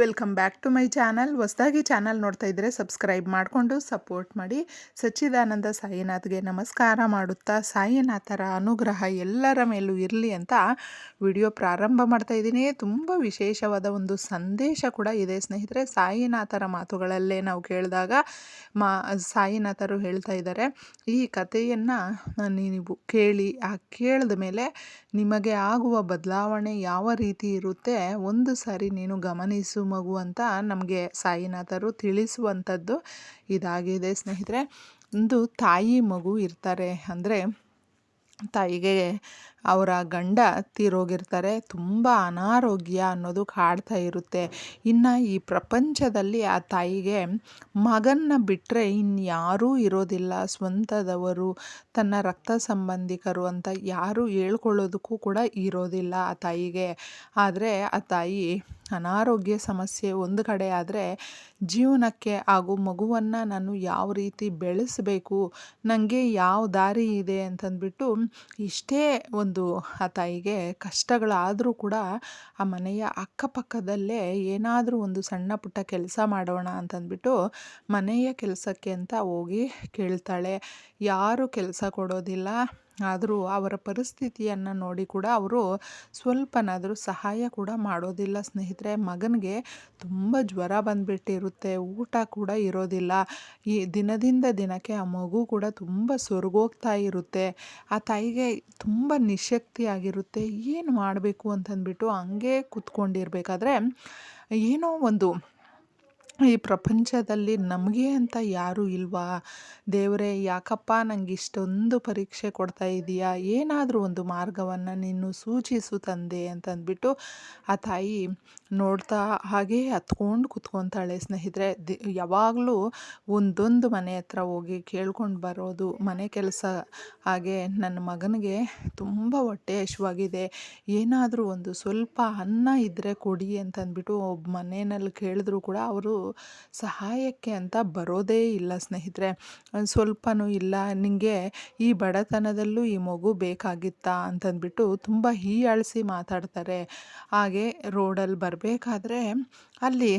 Welcome back to my channel. ಹೊಸದಾಗಿ channel ನೋಡ್ತಾ ಇದ್ದರೆ ಸಬ್ಸ್ಕ್ರೈಬ್ ಮಾಡಿಕೊಂಡು ಸಪೋರ್ಟ್ ಮಾಡಿ. ಸಚ್ಚಿದಾನಂದ ಸಾಯಿನಾಥ್ಗೆ ನಮಸ್ಕಾರ ಮಾಡುತ್ತಾ, ಸಾಯಿನಾಥರ ಅನುಗ್ರಹ ಎಲ್ಲರ ಮೇಲೂ ಇರಲಿ ಅಂತ ವಿಡಿಯೋ ಪ್ರಾರಂಭ ಮಾಡ್ತಾ ಇದ್ದೀನಿ. ತುಂಬ ವಿಶೇಷವಾದ ಒಂದು ಸಂದೇಶ ಕೂಡ ಇದೆ. ಸ್ನೇಹಿತರೆ, ಸಾಯಿನಾಥರ ಮಾತುಗಳಲ್ಲೇ ನಾವು ಕೇಳಿದಾಗ ಮಾ, ಸಾಯಿನಾಥರು ಹೇಳ್ತಾ ಇದ್ದಾರೆ, ಈ ಕಥೆಯನ್ನು ನೀವು ಕೇಳಿ, ಆ ಕೇಳಿದ ಮೇಲೆ ನಿಮಗೆ ಆಗುವ ಬದಲಾವಣೆ ಯಾವ ರೀತಿ ಇರುತ್ತೆ? ಒಂದು ಸಾರಿ ನೀನು ಗಮನಿಸು ಮಗು ಅಂತ ನಮಗೆ ಸಾಯಿನಾಥರು ತಿಳಿಸುವಂಥದ್ದು ಇದಾಗಿದೆ ಸ್ನೇಹಿತರೆ. ಒಂದು ತಾಯಿ ಮಗು ಇರ್ತಾರೆ. ಅಂದರೆ ತಾಯಿಗೆ ಅವರ ಗಂಡ ತೀರೋಗಿರ್ತಾರೆ, ತುಂಬ ಅನಾರೋಗ್ಯ ಅನ್ನೋದು ಕಾಡ್ತಾ ಇರುತ್ತೆ. ಇನ್ನು ಈ ಪ್ರಪಂಚದಲ್ಲಿ ಆ ತಾಯಿಗೆ ಮಗನ್ನ ಬಿಟ್ಟರೆ ಇನ್ಯಾರೂ ಇರೋದಿಲ್ಲ. ಸ್ವಂತದವರು, ತನ್ನ ರಕ್ತ ಸಂಬಂಧಿಕರು ಅಂತ ಯಾರೂ ಹೇಳ್ಕೊಳ್ಳೋದಕ್ಕೂ ಕೂಡ ಇರೋದಿಲ್ಲ ಆ ತಾಯಿಗೆ. ಆದರೆ ಆ ತಾಯಿ ಅನಾರೋಗ್ಯ ಸಮಸ್ಯೆ ಒಂದು ಕಡೆ ಆದರೆ ಜೀವನಕ್ಕೆ ಹಾಗೂ ಮಗುವನ್ನು ನಾನು ಯಾವ ರೀತಿ ಬೆಳೆಸಬೇಕು ನನಗೆ ಯಾವ ದಾರಿ ಇದೆ ಅಂತಂದ್ಬಿಟ್ಟು ಇಷ್ಟೇ ಒಂದು ಆ ತಾಯಿಗೆ ಕಷ್ಟಗಳಾದರೂ ಕೂಡ ಆ ಮನೆಯ ಅಕ್ಕಪಕ್ಕದಲ್ಲೇ ಏನಾದರೂ ಒಂದು ಸಣ್ಣ ಪುಟ್ಟ ಕೆಲಸ ಮಾಡೋಣ ಅಂತಂದ್ಬಿಟ್ಟು ಮನೆಯ ಕೆಲಸಕ್ಕೆ ಅಂತ ಹೋಗಿ ಕೇಳ್ತಾಳೆ. ಯಾರು ಕೆಲಸ ಕೊಡೋದಿಲ್ಲ. ಆದರೂ ಅವರ ಪರಿಸ್ಥಿತಿಯನ್ನು ನೋಡಿ ಕೂಡ ಅವರು ಸ್ವಲ್ಪನಾದರೂ ಸಹಾಯ ಕೂಡ ಮಾಡೋದಿಲ್ಲ. ಸ್ನೇಹಿತರೆ, ಮಗನಿಗೆ ತುಂಬ ಜ್ವರ ಬಂದುಬಿಟ್ಟಿರುತ್ತೆ, ಊಟ ಕೂಡ ಇರೋದಿಲ್ಲ. ಈ ದಿನದಿಂದ ದಿನಕ್ಕೆ ಆ ಮಗು ಕೂಡ ತುಂಬ ಸೊರಗೋಗ್ತಾ ಇರುತ್ತೆ. ಆ ತಾಯಿಗೆ ತುಂಬ ನಿಶಕ್ತಿ ಆಗಿರುತ್ತೆ. ಏನು ಮಾಡಬೇಕು ಅಂತಂದ್ಬಿಟ್ಟು ಹಂಗೆ ಕೂತ್ಕೊಂಡಿರ್ಬೇಕಾದ್ರೆ ಏನೋ ಒಂದು ಈ ಪ್ರಪಂಚದಲ್ಲಿ ನಮಗೆ ಅಂತ ಯಾರೂ ಇಲ್ವಾ? ದೇವರೇ, ಯಾಕಪ್ಪ ನಂಗೆ ಇಷ್ಟೊಂದು ಪರೀಕ್ಷೆ ಕೊಡ್ತಾ ಇದೀಯಾ? ಏನಾದರೂ ಒಂದು ಮಾರ್ಗವನ್ನು ನೀನು ಸೂಚಿಸು ತಂದೆ ಅಂತಂದ್ಬಿಟ್ಟು ಆ ತಾಯಿ ನೋಡ್ತಾ ಹಾಗೇ ಹತ್ಕೊಂಡು ಕುತ್ಕೊತಾಳೆ ಸ್ನೇಹಿತರೆ, ದಿ, ಯಾವಾಗಲೂ ಒಂದೊಂದು ಮನೆ ಹತ್ರ ಹೋಗಿ ಕೇಳ್ಕೊಂಡು ಬರೋದು, ಮನೆ ಕೆಲಸ ಹಾಗೆ ನನ್ನ ಮಗನಿಗೆ ತುಂಬ ಹೊಟ್ಟೆ ಹಶುವಾಗಿದೆ ಏನಾದರೂ ಒಂದು ಸ್ವಲ್ಪ ಅನ್ನ ಇದ್ದರೆ ಕೊಡಿ ಅಂತಂದ್ಬಿಟ್ಟು ಒಬ್ಬ ಮನೆಯಲ್ಲಿ ಕೇಳಿದ್ರು ಕೂಡ ಅವರು ಸಹಾಯಕ್ಕೆ ಅಂತ ಬರೋದೇ ಇಲ್ಲ ಸ್ನೇಹಿತರೆ. ಸ್ವಲ್ಪನೂ ಇಲ್ಲ. ನಿಮಗೆ ಈ ಬಡತನದಲ್ಲೂ ಈ ಮಗು ಬೇಕಾಗಿತ್ತಾ ಅಂತಂದ್ಬಿಟ್ಟು ತುಂಬ ಹೀಯಾಳಿಸಿ ಮಾತಾಡ್ತಾರೆ. ಹಾಗೆ ರೋಡಲ್ಲಿ ಬರಬೇಕಾದ್ರೆ ಅಲ್ಲಿ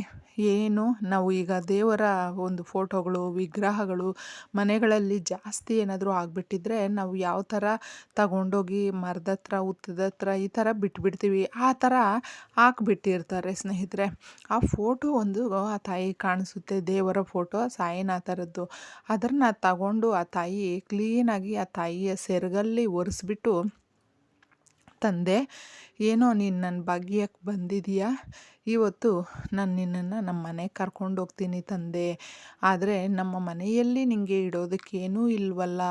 ಏನು ನಾವು ಈಗ ದೇವರ ಒಂದು ಫೋಟೋಗಳು, ವಿಗ್ರಹಗಳು, ಮನೆಗಳಲ್ಲಿ ಜಾಸ್ತಿ ಏನಾದರೂ ಆಗಿಬಿಟ್ಟಿದ್ರೆ ನಾವು ಯಾವ ಥರ ತಗೊಂಡೋಗಿ ಮರದ ಹತ್ರ, ಉತ್ತದ ಹತ್ರ ಈ ಥರ ಬಿಟ್ಬಿಡ್ತೀವಿ. ಆ ಥರ ಹಾಕ್ಬಿಟ್ಟಿರ್ತಾರೆ ಸ್ನೇಹಿತರೆ. ಆ ಫೋಟೋ ಒಂದು ಆ ತಾಯಿ ಕಾಣಿಸುತ್ತೆ, ದೇವರ ಫೋಟೋ ಸಾಯಿನಾಥರದ್ದು ಅದನ್ನು ತಗೊಂಡು ಆ ತಾಯಿ ಕ್ಲೀನಾಗಿ ಆ ತಾಯಿಯ ಸೆರಗಲ್ಲಿ ಒರೆಸ್ಬಿಟ್ಟು ತಂದೆ ಏನೋ ನೀನು ನನ್ನ ಭಾಗ್ಯಕ್ಕೆ ಬಂದಿದೀಯಾ? ಇವತ್ತು ನಾನು ನಿನ್ನನ್ನು ನಮ್ಮ ಮನೆಗೆ ಕರ್ಕೊಂಡು ಹೋಗ್ತೀನಿ ತಂದೆ. ಆದರೆ ನಮ್ಮ ಮನೆಯಲ್ಲಿ ನಿನಗೆ ಇಡೋದಕ್ಕೇನೂ ಇಲ್ವಲ್ಲ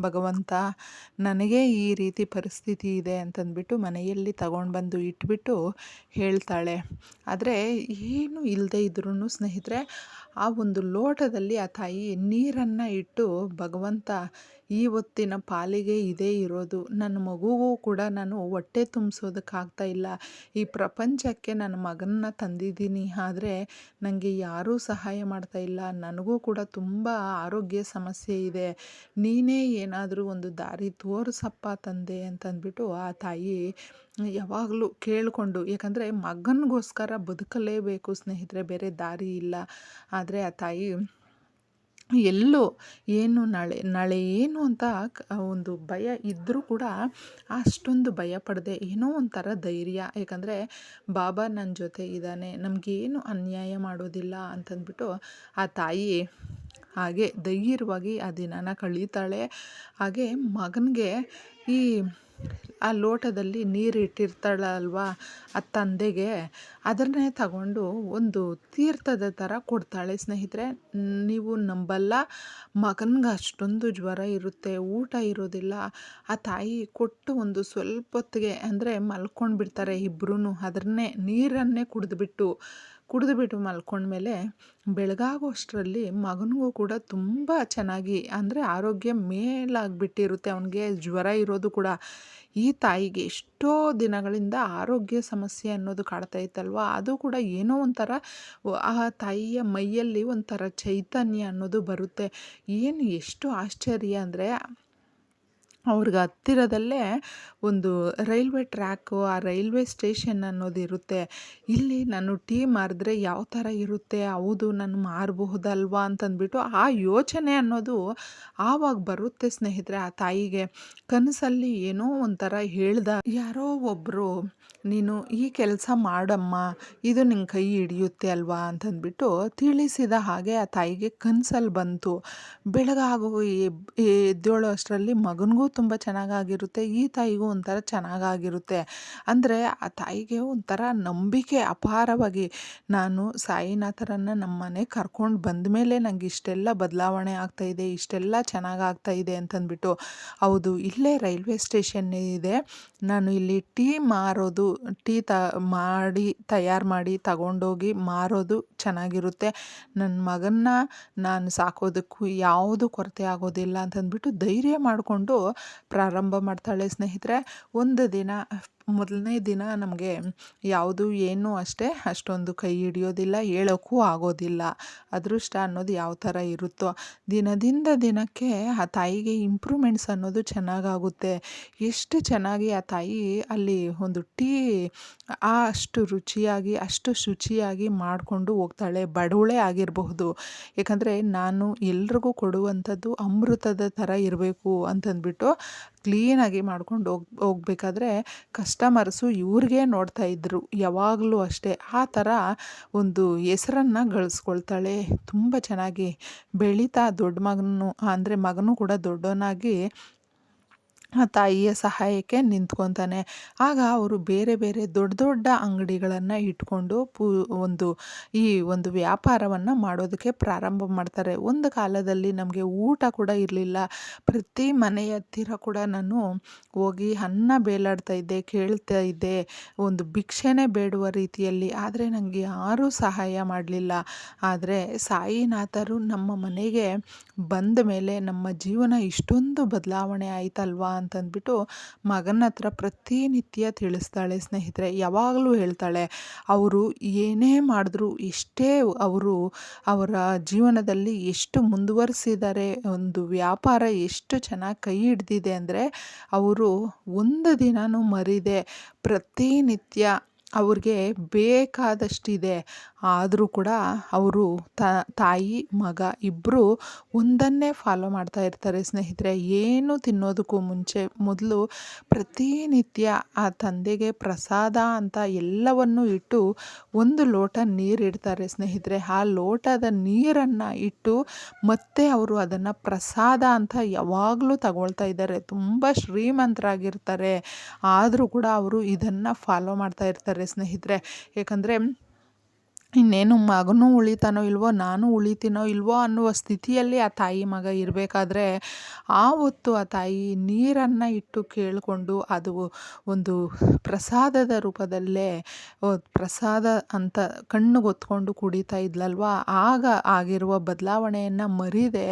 ಭಗವಂತ. ನನಗೆ ಈ ರೀತಿ ಪರಿಸ್ಥಿತಿ ಇದೆ ಅಂತಂದ್ಬಿಟ್ಟು ಮನೆಯಲ್ಲಿ ತಗೊಂಡು ಬಂದು ಇಟ್ಬಿಟ್ಟು ಹೇಳ್ತಾಳೆ. ಆದರೆ ಏನು ಇಲ್ಲದೆ ಇದ್ರೂ ಸ್ನೇಹಿತರೆ, ಆ ಒಂದು ಲೋಟದಲ್ಲಿ ಆ ತಾಯಿ ನೀರನ್ನು ಇಟ್ಟು ಭಗವಂತ ಈ ಹೊತ್ತಿನ ಪಾಲಿಗೆ ಇದೇ ಇರೋದು. ನನ್ನ ಮಗುಗೂ ಕೂಡ ನಾನು ಹೊಟ್ಟೆ ತುಂಬಿಸೋದಕ್ಕಾಗ್ತಾ ಇಲ್ಲ. ಈ ಪ್ರಪಂಚಕ್ಕೆ ನನ್ನ ಮಗನ್ನ ತಂದಿದ್ದೀನಿ. ಆದರೆ ನನಗೆ ಯಾರೂ ಸಹಾಯ ಮಾಡ್ತಾ ಇಲ್ಲ. ನನಗೂ ಕೂಡ ತುಂಬ ಆರೋಗ್ಯ ಸಮಸ್ಯೆ ಇದೆ. ನೀನೇ ಏನಾದರೂ ಒಂದು ದಾರಿ ತೋರಿಸಪ್ಪ ತಂದೆ ಅಂತಂದ್ಬಿಟ್ಟು ಆ ತಾಯಿ ಯಾವಾಗಲೂ ಕೇಳಿಕೊಂಡು, ಯಾಕಂದರೆ ಮಗನಿಗೋಸ್ಕರ ಬದುಕಲೇಬೇಕು ಸ್ನೇಹಿತರೆ, ಬೇರೆ ದಾರಿ ಇಲ್ಲ. ಆದರೆ ಆ ತಾಯಿ ಎಲ್ಲೋ ಏನು ನಾಳೆ ನಾಳೆ ಏನು ಅಂತ ಒಂದು ಭಯ ಇದ್ದರೂ ಕೂಡ ಅಷ್ಟೊಂದು ಭಯ ಪಡದೆ. ಏನೋ ಒಂಥರ ಧೈರ್ಯ. ಯಾಕಂದರೆ ಬಾಬಾ ನನ್ನ ಜೊತೆ ಇದ್ದಾನೆ. ನಮಗೇನು ಅನ್ಯಾಯ ಮಾಡೋದಿಲ್ಲ ಅಂತಂದ್ಬಿಟ್ಟು ಆ ತಾಯಿ ಹಾಗೆ ಧೈರ್ಯವಾಗಿ ಆ ದಿನಾನ ಕಳೀತಾಳೆ. ಹಾಗೆ ಮಗನಿಗೆ ಈ ಆ ಲೋಟದಲ್ಲಿ ನೀರು ಇಟ್ಟಿರ್ತಾಳಲ್ವ ಆ ತಂದೆಗೆ, ಅದನ್ನೇ ತಗೊಂಡು ಒಂದು ತೀರ್ಥದ ಥರ ಕೊಡ್ತಾಳೆ. ಸ್ನೇಹಿತರೆ, ನೀವು ನಂಬಲ್ಲ, ಮಗನಿಗೆ ಅಷ್ಟೊಂದು ಜ್ವರ ಇರುತ್ತೆ, ಊಟ ಇರೋದಿಲ್ಲ. ಆ ತಾಯಿ ಕೊಟ್ಟು ಒಂದು ಸ್ವಲ್ಪ ಹೊತ್ತಿಗೆ ಅಂದರೆ ಮಲ್ಕೊಂಡು ಬಿಡ್ತಾರೆ ಇಬ್ಬರೂ ಅದನ್ನೇ ನೀರನ್ನೇ ಕುಡಿದ್ಬಿಟ್ಟು ಕುಡಿದ್ಬಿಟ್ಟು ಮಲ್ಕೊಂಡ್ಮೇಲೆ ಬೆಳಗಾಗೋಷ್ಟರಲ್ಲಿ ಮಗನಿಗೂ ಕೂಡ ತುಂಬ ಚೆನ್ನಾಗಿ ಅಂದರೆ ಆರೋಗ್ಯ ಮೇಲಾಗಿಬಿಟ್ಟಿರುತ್ತೆ. ಅವನಿಗೆ ಜ್ವರ ಇರೋದು ಕೂಡ ಈ ತಾಯಿಗೆ ಎಷ್ಟೋ ದಿನಗಳಿಂದ ಆರೋಗ್ಯ ಸಮಸ್ಯೆ ಅನ್ನೋದು ಕಾಡ್ತಾ ಇತ್ತಲ್ವ? ಅದು ಕೂಡ ಏನೋ ಒಂಥರ ಆ ತಾಯಿಯ ಮೈಯಲ್ಲಿ ಒಂಥರ ಚೈತನ್ಯ ಅನ್ನೋದು ಬರುತ್ತೆ. ಏನು ಎಷ್ಟು ಆಶ್ಚರ್ಯ ಅಂದರೆ ಅವ್ರಿಗೆ ಹತ್ತಿರದಲ್ಲೇ ಒಂದು ರೈಲ್ವೆ ಟ್ರ್ಯಾಕು, ಆ ರೈಲ್ವೆ ಸ್ಟೇಷನ್ ಅನ್ನೋದು ಇರುತ್ತೆ. ಇಲ್ಲಿ ನಾನು ಟೀ ಮಾರಿದ್ರೆ ಯಾವ ಥರ ಇರುತ್ತೆ, ಹೌದು ನಾನು ಮಾರಬಹುದಲ್ವಾ ಅಂತಂದ್ಬಿಟ್ಟು ಆ ಯೋಚನೆ ಅನ್ನೋದು ಆವಾಗ ಬರುತ್ತೆ ಸ್ನೇಹಿತರೆ, ಆ ತಾಯಿಗೆ. ಕನಸಲ್ಲಿ ಏನೋ ಒಂಥರ ಹೇಳ್ದ, ಯಾರೋ ಒಬ್ಬರು ನೀನು ಈ ಕೆಲಸ ಮಾಡಮ್ಮ, ಇದು ನಿನ್ನ ಕೈ ಹಿಡಿಯುತ್ತೆ ಅಲ್ವಾ? ಅಂತಂದ್ಬಿಟ್ಟು ತಿಳಿಸಿದ ಹಾಗೆ ಆ ತಾಯಿಗೆ ಕನಸಲ್ಲಿ ಬಂತು. ಬೆಳಗಾಗೋ ಎದ್ದೇಳೋ ಅಷ್ಟರಲ್ಲಿ ಮಗನಿಗೂ ತುಂಬ ಚೆನ್ನಾಗಾಗಿರುತ್ತೆ, ಈ ತಾಯಿಗೂ ಒಂಥರ ಚೆನ್ನಾಗಾಗಿರುತ್ತೆ. ಅಂದರೆ ಆ ತಾಯಿಗೆ ಒಂಥರ ನಂಬಿಕೆ ಅಪಾರವಾಗಿ. ನಾನು ಸಾಯಿನಾಥರನ್ನು ನಮ್ಮ ಮನೆಗೆ ಕರ್ಕೊಂಡು ಬಂದ ಮೇಲೆ ನನಗೆ ಇಷ್ಟೆಲ್ಲ ಬದಲಾವಣೆ ಆಗ್ತಾಯಿದೆ ಇಷ್ಟೆಲ್ಲ ಚೆನ್ನಾಗಾಗ್ತಾಯಿದೆ ಅಂತಂದ್ಬಿಟ್ಟು, ಹೌದು, ಇಲ್ಲೇ ರೈಲ್ವೆ ಸ್ಟೇಷನ್ ಇದೆ. ನಾನು ಇಲ್ಲಿ ಟೀ ಮಾರೋದು, ಟೀ ತ ಮಾಡಿ, ತಯಾರು ಮಾಡಿ ತಗೊಂಡೋಗಿ ಮಾರೋದು ಚೆನ್ನಾಗಿರುತ್ತೆ. ನನ್ನ ಮಗನ್ನ ನಾನು ಸಾಕೋದಕ್ಕೂ ಯಾವುದು ಕೊರತೆ ಆಗೋದಿಲ್ಲ ಅಂತಂದ್ಬಿಟ್ಟು ಧೈರ್ಯ ಮಾಡಿಕೊಂಡು ಪ್ರಾರಂಭ ಮಾಡ್ತಾಳೆ ಸ್ನೇಹಿತರೆ. ಒಂದು ದಿನ ಮೊದಲನೇ ದಿನ ನಮಗೆ ಯಾವುದು ಏನು ಅಷ್ಟೇ ಅಷ್ಟೊಂದು ಕೈ ಹಿಡಿಯೋದಿಲ್ಲ, ಹೇಳೋಕ್ಕೂ ಆಗೋದಿಲ್ಲ. ಅದೃಷ್ಟ ಅನ್ನೋದು ಯಾವ ಥರ ಇರುತ್ತೋ. ದಿನದಿಂದ ದಿನಕ್ಕೆ ಆ ತಾಯಿಗೆ ಇಂಪ್ರೂವ್ಮೆಂಟ್ಸ್ ಅನ್ನೋದು ಚೆನ್ನಾಗಾಗುತ್ತೆ. ಎಷ್ಟು ಚೆನ್ನಾಗಿ ಆ ತಾಯಿ ಅಲ್ಲಿ ಒಂದು ಟೀ ಅಷ್ಟು ರುಚಿಯಾಗಿ, ಅಷ್ಟು ಶುಚಿಯಾಗಿ ಮಾಡಿಕೊಂಡು ಹೋಗ್ತಾಳೆ. ಬಡವಳೆ ಆಗಿರಬಹುದು. ಯಾಕಂದರೆ ನಾನು ಎಲ್ರಿಗೂ ಕೊಡುವಂಥದ್ದು ಅಮೃತದ ಥರ ಇರಬೇಕು ಅಂತಂದ್ಬಿಟ್ಟು ಕ್ಲೀನಾಗಿ ಮಾಡ್ಕೊಂಡು ಹೋಗಿ, ಹೋಗ್ಬೇಕಾದ್ರೆ ಕಸ್ಟಮರ್ಸು ಇವ್ರಿಗೆ ನೋಡ್ತಾ ಇದ್ದರು ಯಾವಾಗಲೂ ಅಷ್ಟೇ. ಆ ಥರ ಒಂದು ಹೆಸರನ್ನು ಗಳಿಸ್ಕೊಳ್ತಾಳೆ. ತುಂಬ ಚೆನ್ನಾಗಿ ಬೆಳೀತಾ ದೊಡ್ಡ ಮಗನೂ, ಅಂದರೆ ಮಗನೂ ಕೂಡ ದೊಡ್ಡವನಾಗಿ ತಾಯಿಯ ಸಹಾಯಕ್ಕೆ ನಿಂತ್ಕೊತಾನೆ. ಆಗ ಅವರು ಬೇರೆ ಬೇರೆ ದೊಡ್ಡ ದೊಡ್ಡ ಅಂಗಡಿಗಳನ್ನು ಇಟ್ಕೊಂಡು ಪೂ ಒಂದು ಈ ಒಂದು ವ್ಯಾಪಾರವನ್ನು ಮಾಡೋದಕ್ಕೆ ಪ್ರಾರಂಭ ಮಾಡ್ತಾರೆ. ಒಂದು ಕಾಲದಲ್ಲಿ ನಮಗೆ ಊಟ ಕೂಡ ಇರಲಿಲ್ಲ. ಪ್ರತಿ ಮನೆಯ ಹತ್ತಿರ ಕೂಡ ನಾನು ಹೋಗಿ ಅನ್ನ ಬೇಲಾಡ್ತಾ ಇದ್ದೆ, ಕೇಳ್ತಾ ಇದ್ದೆ. ಒಂದು ಭಿಕ್ಷೆನೇ ಬೇಡುವ ರೀತಿಯಲ್ಲಿ. ಆದರೆ ನನಗೆ ಯಾರೂ ಸಹಾಯ ಮಾಡಲಿಲ್ಲ. ಆದರೆ ಸಾಯಿನಾಥರು ನಮ್ಮ ಮನೆಗೆ ಬಂದ ಮೇಲೆ ನಮ್ಮ ಜೀವನ ಇಷ್ಟೊಂದು ಬದಲಾವಣೆ ಆಯ್ತಲ್ವಾ ಅಂತಂದ್ಬಿಟ್ಟು ಮಗನ ಹತ್ರ ಪ್ರತಿನಿತ್ಯ ತಿಳಿಸ್ತಾಳೆ ಸ್ನೇಹಿತರೆ. ಯಾವಾಗಲೂ ಹೇಳ್ತಾಳೆ, ಅವರು ಏನೇ ಮಾಡಿದ್ರು ಎಷ್ಟೇ ಅವರು ಅವರ ಜೀವನದಲ್ಲಿ ಎಷ್ಟು ಮುಂದುವರಿಸಿದ್ದಾರೆ, ಒಂದು ವ್ಯಾಪಾರ ಎಷ್ಟು ಚೆನ್ನಾಗಿ ಕೈ ಹಿಡ್ದಿದೆ ಅಂದರೆ ಅವರು ಒಂದು ದಿನವೂ ಮರಿದೆ. ಪ್ರತಿನಿತ್ಯ ಅವ್ರಿಗೆ ಬೇಕಾದಷ್ಟಿದೆ. ಆದರೂ ಕೂಡ ಅವರು ತಾಯಿ, ಮಗ ಇಬ್ಬರು ಒಂದನ್ನೇ ಫಾಲೋ ಮಾಡ್ತಾ ಇರ್ತಾರೆ ಸ್ನೇಹಿತರೆ. ಏನು ತಿನ್ನೋದಕ್ಕೂ ಮುಂಚೆ ಮೊದಲು ಪ್ರತಿನಿತ್ಯ ಆ ತಂದೆಗೆ ಪ್ರಸಾದ ಅಂತ ಎಲ್ಲವನ್ನು ಇಟ್ಟು ಒಂದು ಲೋಟ ನೀರಿಡ್ತಾರೆ ಸ್ನೇಹಿತರೆ. ಆ ಲೋಟದ ನೀರನ್ನು ಇಟ್ಟು ಮತ್ತೆ ಅವರು ಅದನ್ನು ಪ್ರಸಾದ ಅಂತ ಯಾವಾಗಲೂ ತಗೊಳ್ತಾ ಇದ್ದಾರೆ. ತುಂಬ ಶ್ರೀಮಂತರಾಗಿರ್ತಾರೆ. ಆದರೂ ಕೂಡ ಅವರು ಇದನ್ನು ಫಾಲೋ ಮಾಡ್ತಾ ಇರ್ತಾರೆ ಸ್ನೇಹಿತರೆ. ಏಕೆಂದರೆ ಇನ್ನೇನು ಮಗನೂ ಉಳಿತಾನೋ ಇಲ್ವೋ, ನಾನು ಉಳಿತೀನೋ ಇಲ್ವೋ ಅನ್ನುವ ಸ್ಥಿತಿಯಲ್ಲಿ ಆ ತಾಯಿ ಮಗ ಇರಬೇಕಾದ್ರೆ ಆ ಹೊತ್ತು ಆ ತಾಯಿ ನೀರನ್ನು ಇಟ್ಟು ಕೇಳಿಕೊಂಡು ಅದು ಒಂದು ಪ್ರಸಾದದ ರೂಪದಲ್ಲೇ ಪ್ರಸಾದ ಅಂತ ಕಣ್ಣು ಗೊತ್ಕೊಂಡು ಕುಡಿತಾ ಇದ್ಲಲ್ವ? ಆಗ ಆಗಿರುವ ಬದಲಾವಣೆಯನ್ನು ಮರಿದೆ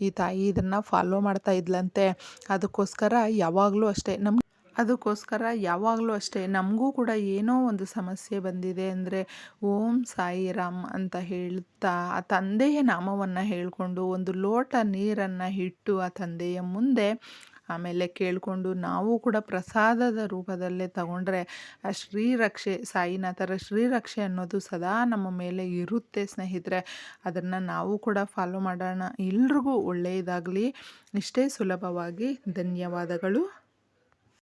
ಈ ತಾಯಿ ಇದನ್ನು ಫಾಲೋ ಮಾಡ್ತಾ ಇದ್ಲಂತೆ. ಅದಕ್ಕೋಸ್ಕರ ಯಾವಾಗಲೂ ಅಷ್ಟೇ. ನಮ್ಮ ಅದಕ್ಕೋಸ್ಕರ ಯಾವಾಗಲೂ ಅಷ್ಟೇ ನಮಗೂ ಕೂಡ ಏನೋ ಒಂದು ಸಮಸ್ಯೆ ಬಂದಿದೆ ಅಂದರೆ ಓಂ ಸಾಯಿ ರಾಮ್ ಅಂತ ಹೇಳ್ತಾ ಆ ತಂದೆಯ ನಾಮವನ್ನು ಹೇಳಿಕೊಂಡು ಒಂದು ಲೋಟ ನೀರನ್ನು ಇಟ್ಟು ಆ ತಂದೆಯ ಮುಂದೆ ಆಮೇಲೆ ಕೇಳಿಕೊಂಡು ನಾವು ಕೂಡ ಪ್ರಸಾದದ ರೂಪದಲ್ಲೇ ತಗೊಂಡ್ರೆ ಆ ಶ್ರೀರಕ್ಷೆ, ಸಾಯಿನಾಥರ ಶ್ರೀರಕ್ಷೆ ಅನ್ನೋದು ಸದಾ ನಮ್ಮ ಮೇಲೆ ಇರುತ್ತೆ ಸ್ನೇಹಿತರೆ. ಅದನ್ನು ನಾವು ಕೂಡ ಫಾಲೋ ಮಾಡೋಣ. ಎಲ್ರಿಗೂ ಒಳ್ಳೆಯದಾಗಲಿ. ಇಷ್ಟೇ ಸುಲಭವಾಗಿ ಧನ್ಯವಾದಗಳು.